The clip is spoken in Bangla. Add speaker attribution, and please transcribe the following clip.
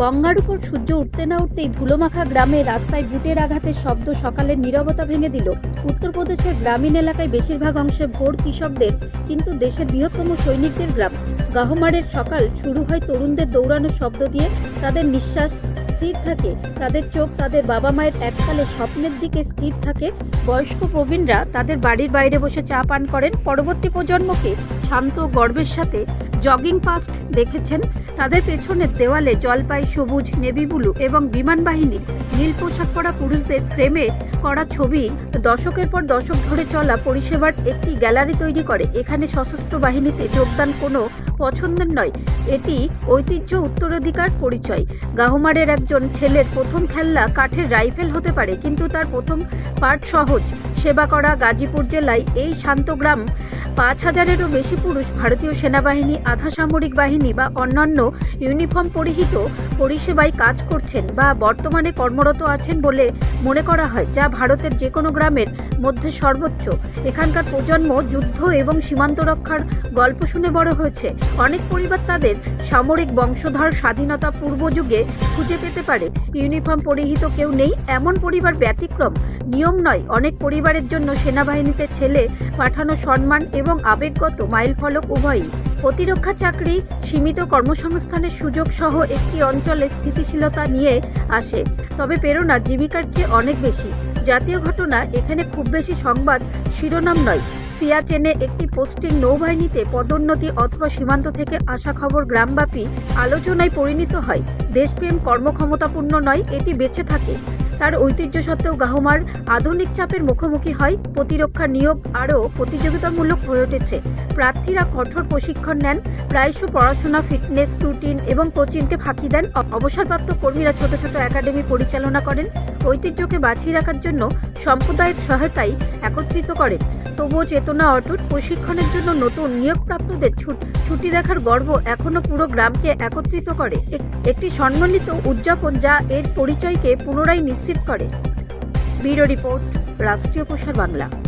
Speaker 1: গঙ্গার উপর সূর্য উঠতে না উঠতেই ধুলোমাখা গ্রামে রাস্তায় বুটের আঘাতের শব্দ সকালের নীরবতা ভেঙে দিল। উত্তরপ্রদেশের গ্রামীণ এলাকায় বেশিরভাগ অংশে ভোর কৃষকদের কিন্তু দেশের বৃহত্তম সৈনিকদের গ্রাম। গাহমারের সকাল শুরু হয় তরুণদের দৌড়ানোর শব্দ দিয়ে। তাদের নিঃশ্বাস স্থির থাকে, তাদের চোখ, তাদের বাবা মায়ের এককালে স্বপ্নের দিকে স্থির থাকে। বয়স্ক প্রবীণরা তাদের বাড়ির বাইরে বসে চা পান করেন। পরবর্তী প্রজন্মকে শান্ত গর্বের সাথে জগিং পাস্ট দেখেছেন তাদের পেছনের দেওয়ালে জলপাই, সবুজ, নেভি ব্লু এবং বিমান বাহিনীর নীল পোশাক পরা পুরুষদের ফ্রেমে করা ছবি দশকের পর দশক ধরে চলা পরিষেবার একটি গ্যালারি তৈরি করে। এখানে সশস্ত্র বাহিনীতে যোগদান কোনো পছন্দের নয়। এটি ঐতিহ্য উত্তরাধিকার পরিচয়। গাহমারের একজন ছেলের প্রথম খেলনা কাঠের রাইফেল হতে পারে, কিন্তু তার প্রথম পাঠ সহজ। সেবা করা গাজীপুর জেলায় এই শান্ত গ্রাম পাঁচ হাজারেরও বেশি পুরুষ ভারতীয় সেনাবাহিনী আধা সামরিক বাহিনী বা অন্যান্য ইউনিফর্ম পরিহিত পরিষেবায় কাজ করছেন বা বর্তমানে কর্মরত আছেন বলে মনে করা হয়, যা ভারতের যে কোনো গ্রামের মধ্যে সর্বোচ্চ। এখানকার প্রজন্ম যুদ্ধ এবং সীমান্ত রক্ষার গল্প শুনে বড় হয়েছে। অনেক পরিবার তাদের সামরিক বংশধর স্বাধীনতা পূর্ব যুগে খুঁজে পেতে পারে। ইউনিফর্ম পরিহিত কেউ নেই, এমন পরিবার ব্যতিক্রম নিয়ম নয়। অনেক পরিবারের জন্য সেনাবাহিনীতে ছেলে পাঠানো সম্মান এবং আবেগগত মাইলফলক উভয়ই। প্রতিরক্ষা চাকরি, সীমিত কর্মসংস্থানের সুযোগ সহ একটি অঞ্চলে স্থিতিশীলতা নিয়ে আসে। তবে প্রেরণা জীবিকার চেয়ে অনেক বেশি। জাতীয় ঘটনা, এখানে খুব বেশি সংবাদ, শিরোনাম নয়। সিয়াচেনে একটি পোস্টিং নৌবাহিনীতে পদোন্নতি অথবা সীমান্ত থেকে আসা খবর গ্রামব্যাপী আলোচনায় পরিণত হয়। দেশপ্রেম কর্মক্ষমতাপূর্ণ নয়, এটি বেঁচে থাকে। তার ঐতিহ্য সত্ত্বেও গাহমার আধুনিক চাপের মুখোমুখি হয়, প্রতিরক্ষা নিয়োগ আরও প্রতিযোগিতামূলক হয়ে উঠেছে। প্রার্থীরা কঠোর প্রশিক্ষণ নেন, প্রায়শ পড়াশোনা, ফিটনেস রুটিন এবং কোচিংকে ফাঁকি দেন। অবসরপ্রাপ্ত কর্মীরা ছোট ছোট একাডেমি পরিচালনা করেন, ঐতিহ্যকে বাঁচিয়ে রাখার জন্য সম্প্রদায়ের সহায়তায় একত্রিত করেন। তবুও চেতনা অটুট, প্রশিক্ষণের জন্য নতুন নিয়োগপ্রাপ্তদের ছুট- ছুটি দেখার গর্ব এখনও পুরো গ্রামকে একত্রিত করে। এক- একটি সম্মানিত উদযাপন যা এর পরিচয়কে পুনরায় নিশ্চিত করে। ব্যুরো রিপোর্ট, রাষ্ট্রীয় প্রসার বাংলা।